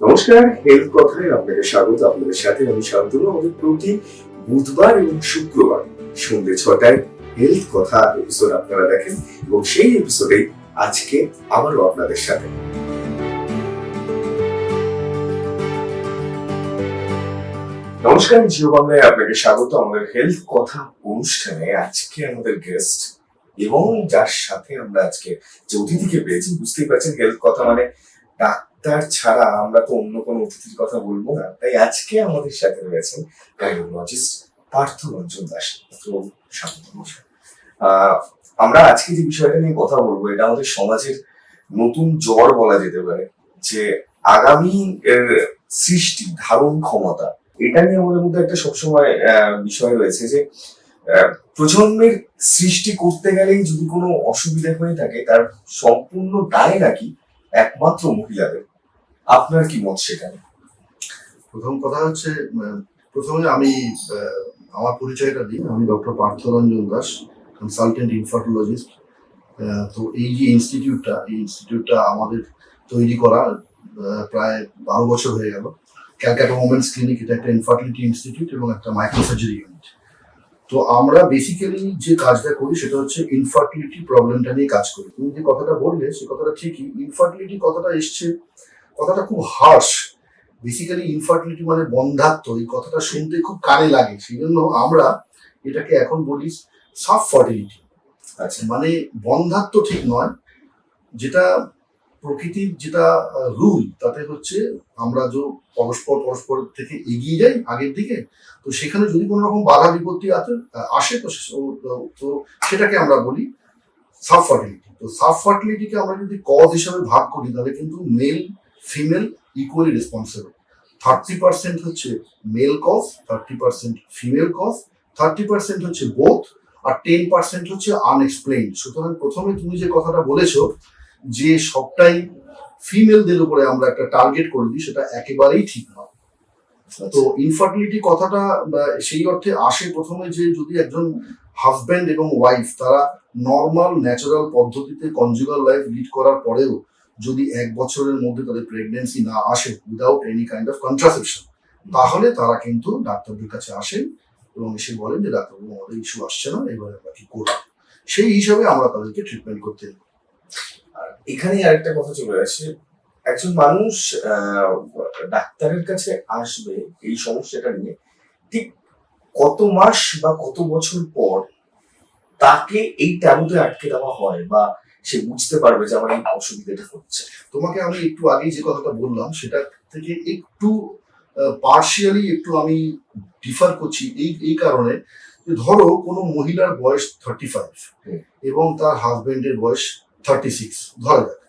নমস্কার হেলথ কথায় আপনাকে স্বাগত, আপনাদের সাথে আমি শান্তনু। আমাদের প্রতি বুধবার এবং শুক্রবার সন্ধ্যে ছটায় হেলথ কথা এপিসোড আপনারা দেখেন এবং সেই এপিসোডে আজকে আবারও আপনাদের সাথে। নমস্কার, জিও বাংলায় আপনাকে স্বাগত। আমাদের হেলথ কথা অনুষ্ঠানে আজকে আমাদের গেস্ট এবং যার সাথে আমরা আজকে যে অতিথিকে পেয়েছি, বুঝতেই পারছেন হেলথ কথা মানে ছাড়া আমরা তো অন্য কোনো অতিথির কথা বলব না। তাই আজকে আমাদের সাথে রয়েছেন গাইনোলজিস্ট পার্থ রঞ্জন দাস আহ, আমরা আজকে যে বিষয়টা নিয়ে কথা বলব এটা আমাদের সমাজের নতুন জ্বর বলা যেতে পারে যে আগামী এর সৃষ্টি ধারণ ক্ষমতা এটা নিয়ে আমাদের মধ্যে একটা সবসময় বিষয় রয়েছে যে প্রজন্মের সৃষ্টি করতে গেলেই যদি কোনো অসুবিধা হয়ে থাকে তার সম্পূর্ণ দায় নাকি একমাত্র মহিলাদের? আপনার কি মত সেখানে? প্রথম কথা হচ্ছে প্রথমে আমি আমার পরিচয়টা দিই। আমি doctor Partharanjan Das consultant infertologist তো এই যে ইনস্টিটিউটটা এই ইনস্টিটিউটটা আমাদের তৈরি করা প্রায় বারো বছর হয়ে গেল। ক্যালকাটা ওমেন্স ক্লিনিক এটা একটা ইনফার্টিলিটি ইনস্টিটিউট এবং একটা মাইক্রোসার্জারি ইউনিট তো আমরা বেসিক্যালি যে কাজটা করি সেটা হচ্ছে ইনফার্টিলিটি প্রবলেমটা নিয়ে কাজ করি। তুমি যে কথাটা বললে, সে কথাটা ঠিকই। ইনফার্টিলিটি কথাটা এসছে কথাটা খুব হার্শ বেসিক্যালি ইনফার্টিলিটি মানে বন্ধাত্ম এই কথাটা শুনতে খুব কানে লাগে। সেই জন্য আমরা এটাকে এখন বলি সাব ফার্টিলিটি আচ্ছা। মানে বন্ধাত্ম ঠিক নয় যেটা প্রকৃতির যেটা রুল তাতে হচ্ছে আমরা যে পরস্পর পরস্পর থেকে এগিয়ে যাই আগের দিকে তো সেখানে যদি কোনো রকম বাধা বিপত্তি আসে আসে তো তো সেটাকে আমরা বলি সাব ফার্টিলিটি তো সাব ফার্টিলিটিকে আমরা যদি কজ হিসাবে ভাগ করি তাহলে কিন্তু male female equally responsible thirty percent হচ্ছে male cause thirty percent female cause thirty percent হচ্ছে বোথ আর টেন পার্সেন্ট হচ্ছে আনএক্সপ্লেইন সুতরাং প্রথমে তুমি যে কথাটা বলেছ যে সবটাই ফিমেলদের উপরে আমরা একটা টার্গেট করে দিই সেটা একেবারেই ঠিক নয়। তো ইনফার্টিলিটি কথাটা সেই অর্থে আসে প্রথমে যে যদি একজন হাজব্যান্ড এবং ওয়াইফ তারা নর্মাল ন্যাচারাল পদ্ধতিতে কনজুগাল লাইফ লিড করার পরেও যদি এক বছরের মধ্যে তাদের প্রেগনেন্সি না আসে without any kind of contraception তাহলে তারা কিন্তু ডাক্তারদের কাছে আসেন এবং এসে বলেন যে, ডাক্তারবাবু, আমাদের ইস্যু আসছে না, এবার আমরা কি করব? সেই হিসাবে আমরা তাদেরকে ট্রিটমেন্ট করতে আর এখানে আরেকটা কথা চলে আসে। একজন মানুষ ডাক্তারের কাছে আসবে এই সমস্যাটা নিয়ে, ঠিক কত মাস বা কত বছর পর তাকে এই ট্যাবুতে আটকে দেওয়া হয় বা সে বুঝতে পারবে যে আমার এই অসুবিধাটা হচ্ছে। তোমাকে আমি একটু আগেই যে কথাটা বললাম সেটা থেকে একটু পার্শিয়ালি একটু আমি ডিফার করছি এই এই কারণে ধরো কোনো মহিলার বয়স থার্টি ফাইভ এবং তার হাজবেন্ডের বয়স থার্টি সিক্স ধরা যাক।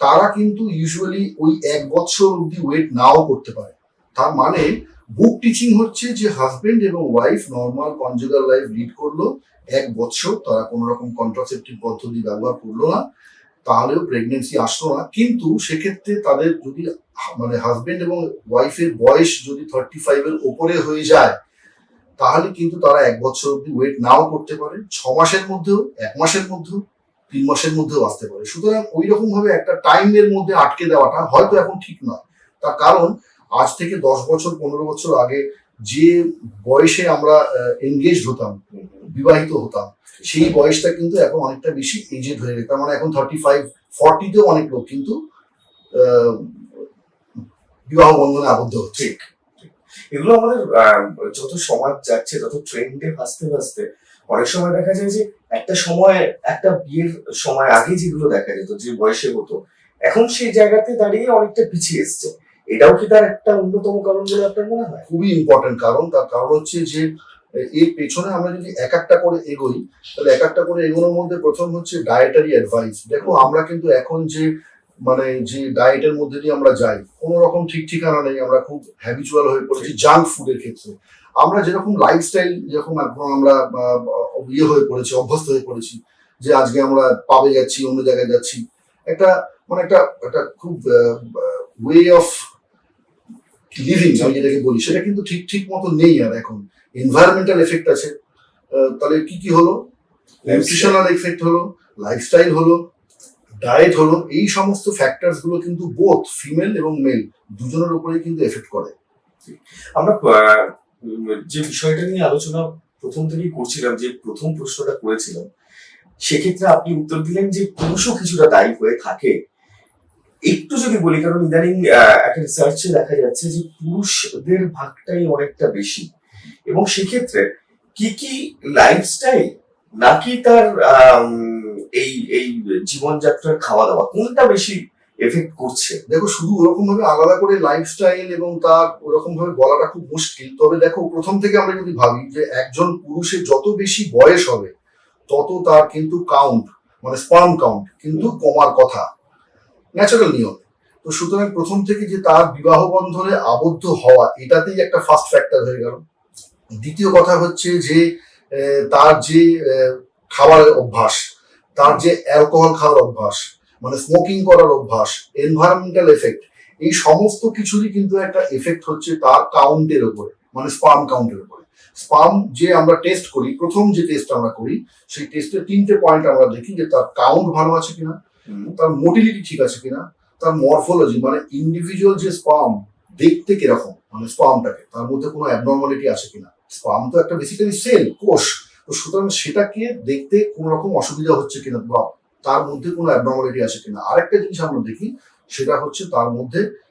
তারা কিন্তু ইউজুয়ালি ওই এক বছর অব্দি ওয়েট নাও করতে পারে। তার মানে বুক টিচিং হচ্ছে যে হাজবেন্ড এবং wife normal conjugal life lead করল এক বছর তারা কোনো রকম কন্ট্রাসেপটিভ পদ্ধতি ব্যবহার করল না, তাহলেও প্রেগনেন্সি আসলো না। কিন্তু সেক্ষেত্রে তাদের যদি মানে হাজবেন্ড এবং ওয়াইফের বয়স যদি থার্টি ফাইভের ওপরে হয়ে যায়, তাহলে কিন্তু তারা এক বছর অব্দি ওয়েট নাও করতে পারে। ছ মাসের মধ্যেও, এক মাসের মধ্যেও, তিন মাসের মধ্যেও আসতে পারে। সুতরাং ওই রকম ভাবে একটা টাইমের মধ্যে আটকে দেওয়াটা হয়তো এখন ঠিক নয়। তার কারণ, আজ থেকে দশ বছর, পনেরো বছর আগে যে বয়সে আমরা এনগেজ হতাম, বিবাহিত হতাম, সেই বয়সটা কিন্তু এখন অনেকটা বেশি এজেড হয়ে গেছে। মানে এখন থার্টি ফাইভ ফর্টিতেও অনেক লোক কিন্তু বিবাহ বন্ধনে আবদ্ধ হচ্ছে। এগুলো আমাদের যত সমাজ যাচ্ছে, যত ট্রেন্ডে ভাসতে ভাসতে, অনেক সময় দেখা যায় যে একটা সময়, একটা বিয়ের সময় আগে যেগুলো দেখা যেত, যে বয়সে হতো এখন সেই জায়গাতে দাঁড়িয়ে অনেকটা পিছিয়ে এসছে। এটাও কি তার একটা অন্যতম কারণ বলে আপনার মনে হয়? খুবই ইম্পর্টেন্ট কারণ তার কারণ হচ্ছে যে এর পেছনে আমরা যদি এক একটা করে এগোই তাহলে এক একটা করে এগোনোর মধ্যে প্রথম হচ্ছে ডায়েটারি অ্যাডভাইস দেখো আমরা কিন্তু এখন যে মানে যে ডায়েটের মধ্যে দিয়ে আমরা যাই কোনো রকম ঠিক ঠিকানা নেই আমরা খুব হ্যাবিচুয়াল হয়ে পড়েছি জাঙ্ক ফুডের ক্ষেত্রে। আমরা যেরকম লাইফস্টাইল যেরকম এখন আমরা ইয়ে হয়ে পড়েছি অভ্যস্ত হয়ে পড়েছি যে আজকে আমরা পাবে যাচ্ছি অন্য জায়গায় যাচ্ছি একটা মানে একটা একটা খুব ওয়ে অফ লিভিং আমি যেটাকে বলি সেটা কিন্তু ঠিক ঠিক মতো নেই আর এখন। এনভায়রনমেন্টাল এফেক্ট আছে। তাহলে কি কি হলো? নিউট্রিশনাল এফেক্ট হলো লাইফস্টাইল হলো ডায়েট হলো এই সমস্ত ফ্যাক্টরসগুলো কিন্তু বোথ ফিমেল এবং মেল দুজনের উপরেই কিন্তু এফেক্ট করে। আমরা যে বিষয়টা নিয়ে আলোচনা প্রথম থেকেই করছিলাম যে প্রথম প্রশ্নটা করেছিলাম সেক্ষেত্রে আপনি উত্তর দিলেন যে পুরুষও কিছুটা দায়ী হয়ে থাকে। একটু যদি বলি, কারণ ইদানিং একটা রিসার্চে দেখা যাচ্ছে যে পুরুষদের ভাগটাই অনেকটা বেশি। এবং সেক্ষেত্রে কি কি লাইফস্টাইল নাকি তার এই এই জীবনযাত্রার খাওয়া দাওয়া কোনটা বেশি এফেক্ট করছে? দেখো, শুধু ওরকম ভাবে আলাদা করে লাইফস্টাইল এবং তার ওরকম ভাবে বলাটা খুব মুশকিল। তবে দেখো, প্রথম থেকে আমরা যদি ভাবি যে একজন পুরুষের যত বেশি বয়স হবে, তত তার কিন্তু কাউন্ট মানে স্পার্ম কাউন্ট কিন্তু কমার কথা। ন্যাচারাল নিয়ম। তো সুতরাং প্রথম থেকে যে তার বিবাহ বন্ধনে আবদ্ধ হওয়া, এটাতেই একটা ফার্স্ট ফ্যাক্টর হয়ে গেল। দ্বিতীয় কথা হচ্ছে যে তার যে খাবারের অভ্যাস, তার যে অ্যালকোহল খাওয়ার অভ্যাস মানে স্মোকিং করার অভ্যাস এনভায়রনমেন্টাল এফেক্ট এই সমস্ত কিছুরই কিন্তু একটা এফেক্ট হচ্ছে তার কাউন্টের উপরে মানে স্পার্ম কাউন্টের উপরে। স্পার্ম যে আমরা টেস্ট করি, প্রথম যে টেস্ট আমরা করি, সেই টেস্টের তিনটে পয়েন্ট আমরা দেখি যে তার কাউন্ট ভালো আছে কিনা। তার মোটিলিটি ঠিক আছে কিনা? তার মরফোলজি মানে ইন্ডিভিজুয়াল যে স্পাম দেখতে কীরকম? মানে স্পামটাকে তার মধ্যে কোনো অ্যাবনর্মালিটি আছে কিনা? স্পাম তো একটা বেসিক্যালি সেল কোষ। তো সুতরাং সেটাকে দেখতে কোনো রকম অসুবিধা হচ্ছে কিনা বা তার মধ্যে কোনো অ্যাবনর্মালিটি আছে কিনা? আরেকটা জিনিস আমরা দেখি, সেটা হচ্ছে তার মধ্যে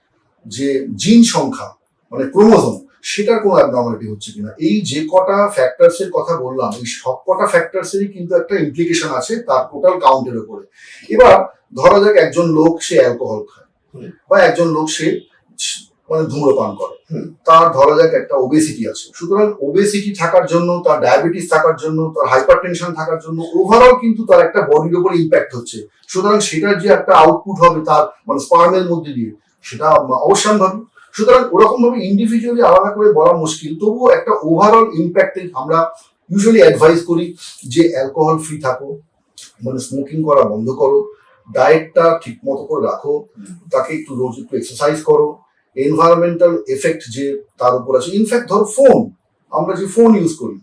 যে জিন সংখ্যা মানে ক্রোমোজোম সেটার কোনো অ্যাবনর্মালিটি হচ্ছে কিনা? এই যে কটা ফ্যাক্টরস এর কথা বললাম এই সব কটা ফ্যাক্টরস এরই কিন্তু একটা ইমপ্লিকেশন আছে তার টোটাল কাউন্টের উপরে। এবার ধরা যাক একজন লোক সে অ্যালকোহল খায় বা একজন লোক সে মানে ধূম্রপান করে। তার ধরা যাক একটা ওবেসিটি আছে। সুতরাং ওবেসিটি থাকার জন্য তার ডায়াবেটিস থাকার জন্য তার হাইপার টেনশন থাকার জন্য ওভারঅল কিন্তু তার একটা বডির উপর ইম্প্যাক্ট হচ্ছে। সুতরাং সেটার যে একটা আউটপুট হবে তার মানে স্পার্মের মধ্যে দিয়ে সেটা অবশ্যম্ভাবী। সুতরাং ওরকম ভাবে ইন্ডিভিজুয়ালি আলাদা করে বলা মুশকিল। তবুও একটা ওভারঅল ইম্প্যাক্টে আমরা ইউজুয়ালি অ্যাডভাইস করি যে অ্যালকোহল ফ্রি থাকো মানে স্মোকিং করা বন্ধ করো ডায়েটটা ঠিক মতো করে রাখো, তাকে একটু রোজ একটু এক্সারসাইজ করো এনভায়রনমেন্টাল এফেক্ট যে তার উপর আছে। ইনফ্যাক্ট ধরো ফোন আমরা যে ফোন ইউজ করি,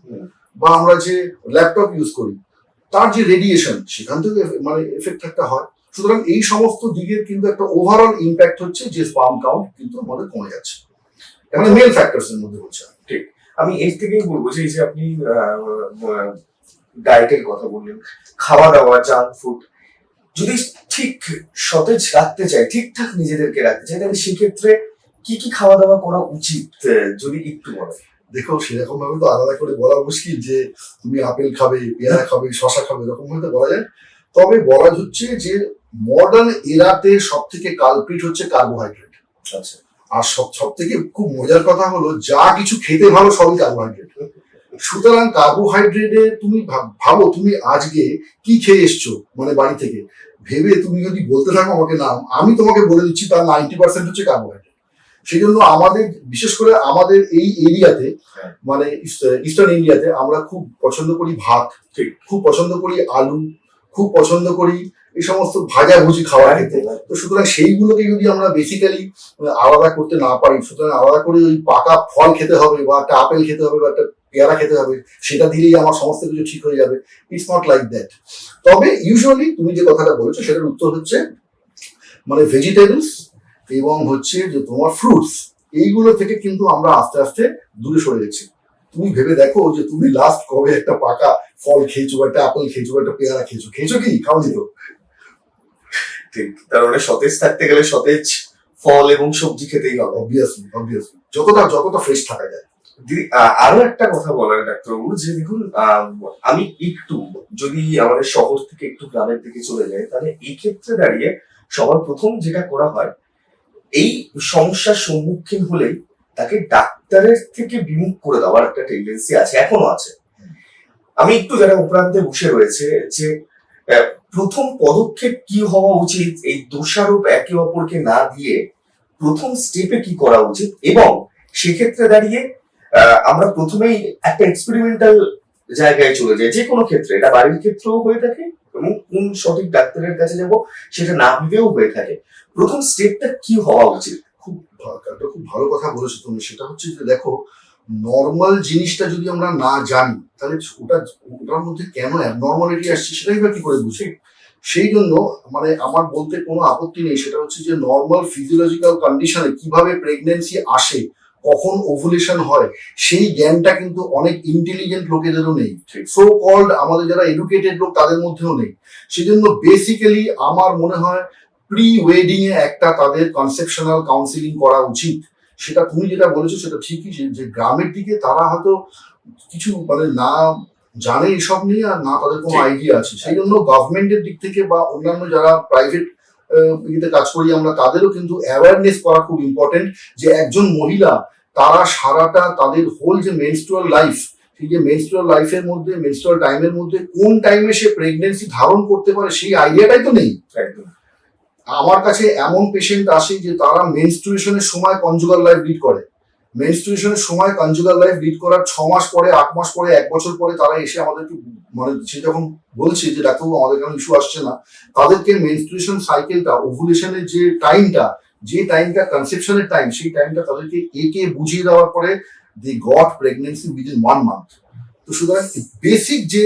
বা আমরা যে ল্যাপটপ ইউজ করি, তার যে রেডিয়েশন সেখান থেকে মানে এফেক্ট একটা হয়। সুতরাং এই সমস্ত দিকের কিন্তু একটা ওভারঅল ইম্প্যাক্ট হচ্ছে যে স্পাম কাউন্ট কিন্তু আমাদের কমে যাচ্ছে। মানে মেল ফ্যাক্টরস এর মধ্যে হচ্ছে। আমি এর থেকেই বলব যে এই যে আপনি ডায়েটের কথা বললেন খাওয়া দাওয়া জাঙ্ক ফুড যদি ঠিক সতেজ রাখতে চাই ঠিকঠাক নিজেদেরকে রাখতে চাই তাহলে সেক্ষেত্রে কি কি খাওয়া দাওয়া করা উচিত যদি একটু বলেন? দেখো সেরকম ভাবে তো আলাদা করে বলা মুশকিল যে তুমি আপেল খাবে পেয়ারা খাবে শশা খাবে এরকম ভাবে বলা যায়। তবে বলা হচ্ছে যে মডার্ন এরাতে সব থেকে কালপ্রিট হচ্ছে কার্বোহাইড্রেট আচ্ছা। আর সব সব থেকে খুব মজার কথা হলো যা কিছু খেতে ভালো সবই কার্বোহাইড্রেট সুতরাং কার্বোহাইড্রেটে তুমি ভাব- তুমি আজকে কি খেয়ে এসছো মানে বাড়ি থেকে। ভেবে তুমি যদি বলতে থাকো আমাকে নাম আমি তোমাকে বলে দিচ্ছি তার নাইনটি পার্সেন্ট হচ্ছে কার্বোহাইড্রেট সেই জন্য আমাদের বিশেষ করে আমাদের এই এরিয়াতে হ্যাঁ। মানে ইস্টার্ন ইন্ডিয়াতে আমরা খুব পছন্দ করি ভাত। খুব পছন্দ করি আলু খুব পছন্দ করি এই সমস্ত ভাজা ভুজি খাবার খেতে তো সুতরাং সেইগুলোকে যদি আমরা বেসিক্যালি আলাদা করতে না পারি সুতরাং আলাদা করে ওই পাকা ফল খেতে হবে বা একটা আপেল খেতে হবে বা একটা পেয়ারা খেতে হবে সেটা দিলেই আমার সমস্ত কিছু ঠিক হয়ে যাবে। ইটস নট লাইক দ্যাট তবে ইউজুয়ালি তুমি যে কথাটা বলেছ সেটার উত্তর হচ্ছে মানে ভেজিটেবলস এবং হচ্ছে যে তোমার ফ্রুটস এইগুলো থেকে কিন্তু আমরা আস্তে আস্তে দূরে সরে গেছি। তুমি ভেবে দেখো যে তুমি লাস্ট কবে একটা পাকা ফল খেয়েছো বা একটা আপেল খেয়েছো বা একটা পেয়ারা খেয়েছো। খেয়েছো কি? খাওনি তো? ঠিক তার মানে সতেজ থাকতে গেলে সতেজ ফল এবং সবজি খেতেই হবে। অবভিয়াসলি অবভিয়াসলি যতটা যতটা ফ্রেশ থাকা যায়। দিদি আরও একটা কথা বলার ডাক্তারবাবু যে দেখুন আম, আমি একটু যদি আমাদের শহর থেকে একটু গ্রামের দিকে চলে যাই তাহলে এই ক্ষেত্রে দাঁড়িয়ে সবার প্রথম যেটা করা হয় এই সমস্যার সম্মুখীন হলেই তাকে ডাক্তারের থেকে বিমুখ করে দেওয়ার একটা টেন্ডেন্সি আছে, এখনও আছে। আমি একটু যারা উপরান্তে বসে রয়েছে যে প্রথম পদক্ষেপ কি হওয়া উচিত, এই দোষারোপ একে অপরকে না দিয়ে প্রথম স্টেপে কি করা উচিত এবং সেক্ষেত্রে দাঁড়িয়ে আমরা প্রথমেই একটা এক্সপেরিমেন্টাল জায়গায় চলে যাই, যে কোনো ক্ষেত্রে। এটা বাড়ির ক্ষেত্রেও হয়ে থাকে এবং কোন সঠিক ডাক্তারের কাছে যাব সেটা না ভেবেও হয়ে থাকে। প্রথম স্টেপটা কি হওয়া উচিত? খুব একটা খুব ভালো কথা বলেছ তুমি। সেটা হচ্ছে যে দেখো নর্মাল জিনিসটা যদি আমরা না জানি তাহলে ওটা ওটার মধ্যে কেন অ্যাবনর্মালিটি আসছে সেটাই বা কি করে বুঝি? সেই জন্য মানে আমার বলতে কোনো আপত্তি নেই। সেটা হচ্ছে যে নর্মাল ফিজিওলজিক্যাল কন্ডিশনে কীভাবে প্রেগনেন্সি আসে কখন ওভুলেশন হয় সেই জ্ঞানটা কিন্তু অনেক ইন্টেলিজেন্ট লোকেদেরও নেই। সো কল্ড আমাদের যারা এডুকেটেড লোক তাদের মধ্যেও নেই। সেজন্য বেসিক্যালি আমার মনে হয় প্রি ওয়েডিং এ একটা তাদের কনসেপশনাল কাউন্সিলিং করা উচিত। সেটা তুমি যেটা বলেছ সেটা ঠিকই যে- গ্রামের দিকে তারা হয়তো কিছু মানে না জানে এসব নিয়ে আর না তাদের কোনো আইডিয়া আছে। সেই জন্য গভর্নমেন্টের দিক থেকে বা অন্যান্য যারা প্রাইভেট ইয়েতে কাজ করি আমরা তাদেরও কিন্তু অ্যাওয়ারনেস করা খুব ইম্পর্টেন্ট যে একজন মহিলা তারা সারাটা তাদের হোল যে মেনস্ট্রুয়াল লাইফ সেই যে মেনস্ট্রুয়াল লাইফের মধ্যে মেনস্ট্রুয়াল টাইমের মধ্যে কোন টাইমে সে প্রেগনেন্সি ধারণ করতে পারে সেই আইডিয়াটাই তো নেই। একদম। আমার কাছে এমন পেশেন্ট আসে যে তারা মেনস্ট্রুয়েশনের সময় কনজুগাল লাইফ লিড করে। মেনস্ট্রুয়েশনের সময় কনজুগাল লাইফ লিড করার ছ মাস পরে, আট মাস পরে, এক বছর পরে তারা এসে আমাদেরকে মানে সে যখন বলছে যে ডাক্তারবাবু আমাদের কেন ইস্যু আসছে না। তাদেরকে মেনস্ট্রুয়েশন সাইকেলটা ওভুলেশনের যে টাইমটা যে টাইমটা কনসেপশনের টাইম সেই টাইমটা তাদেরকে একে বুঝিয়ে দেওয়ার পরে they got pregnancy within one month তো সুতরাং বেসিক যে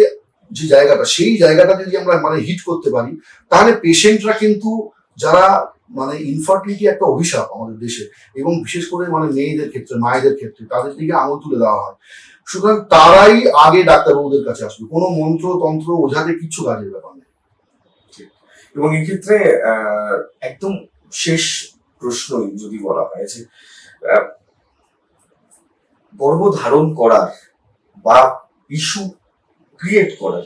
যে জায়গাটা, সেই জায়গাটা যদি আমরা মানে হিট করতে পারি, তাহলে পেশেন্টরা কিন্তু যারা মানে ইনফার্টিলিটি একটা অভিশাপ আমাদের দেশে এবং বিশেষ করে মানে মেয়েদের ক্ষেত্রে মায়েদের ক্ষেত্রে তাদের দিকে আঙুল তুলে দেওয়া হয়। সুতরাং তারাই আগে ডাক্তারবাবুদের কাছে আসবে। কোনো মন্ত্র তন্ত্র ওঝাতে কিচ্ছু কাজের ব্যাপার নেই। এবং এক্ষেত্রে একদম শেষ প্রশ্ন যদি বলা হয় যে আহ, গর্ভধারণ করার বা ইস্যু ক্রিয়েট করার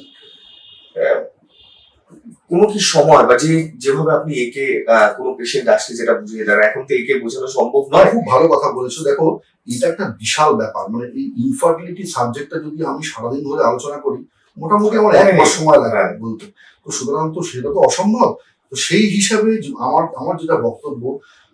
কোনো কি সময় বা যে যেভাবে আপনি একে কোনো পেশেন্ট আসলে যেটা বুঝিয়ে দেন এখন তো একে বোঝানো সম্ভব নয়। খুব ভালো কথা বলেছ। দেখো এটা একটা বিশাল ব্যাপার। মানে এই ইনফার্টিলিটি সাবজেক্টটা যদি আমি সারাদিন ধরে আলোচনা করি মোটামুটি আমার এক মাস সময় লাগে হ্যাঁ। বলতে। তো সুতরাং তো সেটা তো অসম্ভব। তো সেই হিসাবে আমার আমার যেটা বক্তব্য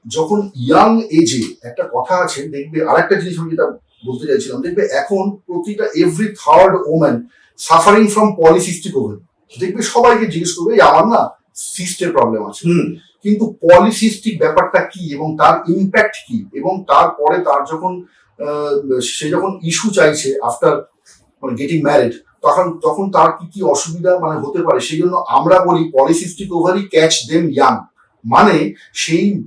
যখন ইয়াং এজে একটা কথা আছে দেখবে আরেকটা জিনিস আমি যেটা বলতে চাইছিলাম দেখবে এখন প্রতিটা every third woman suffering from polycystic ovary দেখবে সবাইকে জিজ্ঞেস করবে আমার না সিস্টের প্রবলেম আছে। হুম। কিন্তু পলিসিস্টিক ব্যাপারটা কি এবং তার ইম্প্যাক্ট কি এবং তারপরে তার যখন সে যখন ইস্যু চাইছে আফটার মানে গেটিং ম্যারিড তখন তখন তার কি কি অসুবিধা মানে হতে পারে? সেই জন্য আমরা বলি polycystic ovary catch them young মানে সেই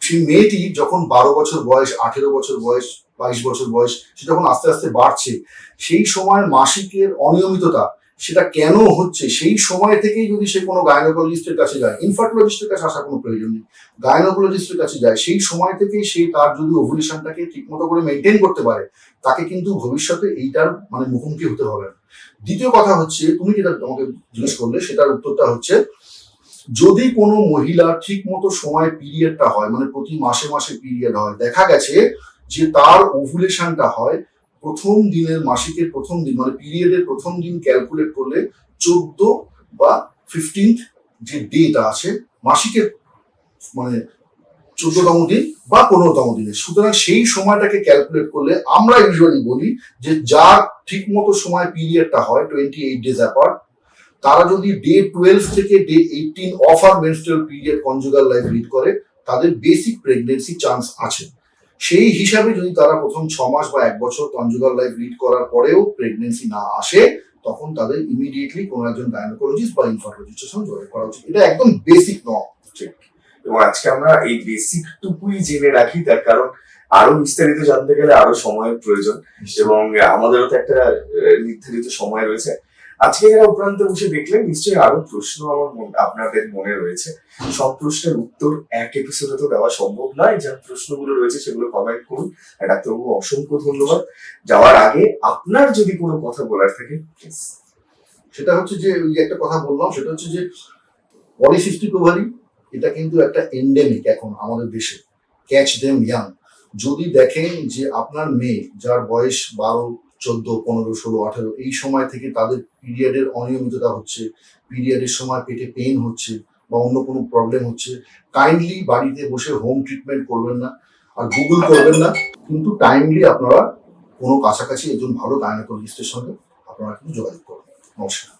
সেই মেয়েটি যখন বারো বছর বয়স আঠেরো বছর বয়স বাইশ বছর বয়স সে যখন আস্তে আস্তে বাড়ছে সেই সময় মাসিকের অনিয়মিততা সেটা কেন হচ্ছে? সেই সময় থেকেই যদি সে কোনো গাইনোকোলজিস্টের কাছে যায়, ইনফার্টোলজিস্টের কাছে আসার কোনো প্রয়োজন নেই। গাইনোকোলজিস্টের কাছে যায়, সেই সময় থেকেই সে তার যদি ওভুলেশনটাকে ঠিকমতো করে মেনটেন করতে পারে, তাকে কিন্তু ভবিষ্যতে এইটার মানে মুখোমুখি হতে হবে না। দ্বিতীয় কথা হচ্ছে, তুমি যেটা আমাকে জিজ্ঞেস করলে, সেটার উত্তরটা হচ্ছে, যদি কোনো মহিলা ঠিক মতো সময় পিরিয়ডটা হয় মানে প্রতি মাসে মাসে পিরিয়ড হয়, দেখা গেছে যে তার ওভুলেশনটা হয় প্রথম দিনের মাসিকের প্রথম দিন মানে পিরিয়ডের প্রথম দিন ক্যালকুলেট করলে চোদ্দ বা ফিফটিন্থ যে ডেটা আছে, মাসিকের মানে চোদ্দতম দিন বা পনেরোতম দিনে সুতরাং সেই সময়টাকে ক্যালকুলেট করলে আমরা ইউজুয়ালি বলি যে যার ঠিক মতো সময় পিরিয়ডটা হয় টোয়েন্টি এইট ডেজ অ্যাপার্ট তারা যদি ডে টুয়েলভ থেকে day eighteen of our menstrual period conjugal life lead করে, তাদের বেসিক প্রেগনেন্সি চান্স আছে। সেই হিসাবে যদি তারা প্রথম ছ মাস বা এক বছর কনজুগাল লাইফ লিড করার পরেও প্রেগনেন্সি না আসে তখন তাদের ইমিডিয়েটলি কোনো একজন গাইনোকোলজিস্ট বা ইনফার্টোলজিস্টের সঙ্গে যোগাযোগ করা উচিত। এটা একদম বেসিক নয় এবং আজকে আমরা এই বেসিক টুকুই জেনে রাখি তার কারণ আরও বিস্তারিত জানতে গেলে আরও সময়ের প্রয়োজন। এবং আমাদেরও তো একটা নির্ধারিত সময় রয়েছে। আজকে যারা উপরান্তে বসে দেখলেন, নিশ্চয়ই আরও প্রশ্ন আমার মন- আপনাদের মনে রয়েছে। সব প্রশ্নের উত্তর এক এপিসোডে তো দেওয়া সম্ভব নয়। যা প্রশ্নগুলো রয়েছে সেগুলো কমেন্ট করুন। ডাক্তারবাবু, অসংখ্য ধন্যবাদ। যাওয়ার আগে আপনার যদি কোনো কথা বলার থাকে প্লিজ সেটা হচ্ছে যে, ওই একটা কথা বললাম, সেটা হচ্ছে যে পলিসিস্টিক ওভারি এটা কিন্তু একটা এন্ডেমিক এখন আমাদের দেশে। ক্যাচ দেম ইয়াং যদি দেখেন যে আপনার মেয়ে, যার বয়স বারো চোদ্দ, পনেরো, ষোলো, আঠেরো, এই সময় থেকে তাদের পিরিয়ডের অনিয়মিততা হচ্ছে পিরিয়ডের সময় পেটে পেন হচ্ছে বা অন্য কোনো প্রবলেম হচ্ছে। কাইন্ডলি বাড়িতে বসে হোম ট্রিটমেন্ট করবেন না আর গুগল করবেন না। কিন্তু টাইমলি আপনারা কোনো কাছাকাছি একজন ভালো গায়নাকোলজিস্টের সঙ্গে আপনারা কিন্তু যোগাযোগ করবেন। নমস্কার।